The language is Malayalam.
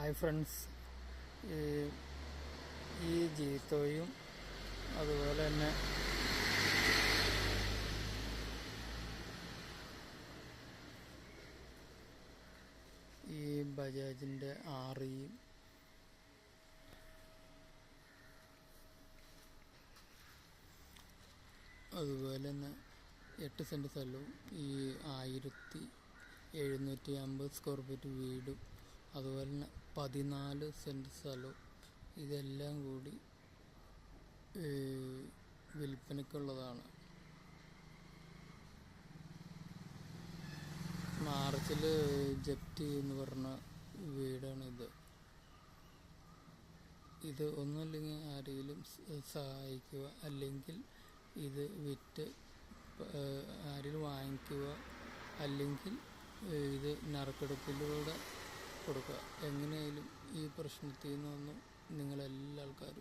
Hi friends. ഈ ജീത്തോയും അതുപോലെ തന്നെ ഈ ബജാജിന്റെ ആറിയും അതുപോലെ തന്നെ എട്ട് സെന്റ് സ്ഥലവും ഈ ആയിരത്തി എഴുന്നൂറ്റി അമ്പത് സ്ക്വയർ ഫീറ്റ് വീടും അതുപോലെ തന്നെ പതിനാല് സെന്റ് സ്ഥലവും. ഇതെല്ലാം കൂടി വിൽപ്പനയ്ക്കുള്ളതാണ്. മാർച്ചിൽ ജപ്തി എന്ന് പറഞ്ഞ വീടാണിത്. ഇത് ഒന്നുമില്ലെങ്കിൽ ആരെങ്കിലും സഹായിക്കുക. അല്ലെങ്കിൽ ഇത് വിറ്റ് ആരെങ്കിലും വാങ്ങിക്കുക. അല്ലെങ്കിൽ ഇത് നറുക്കെടുപ്പിലൂടെ കൊടുക്കുക. എങ്ങനെയായാലും ഈ പ്രശ്നത്തിൽ നിന്നൊന്നും നിങ്ങളെല്ലാ ആൾക്കാരും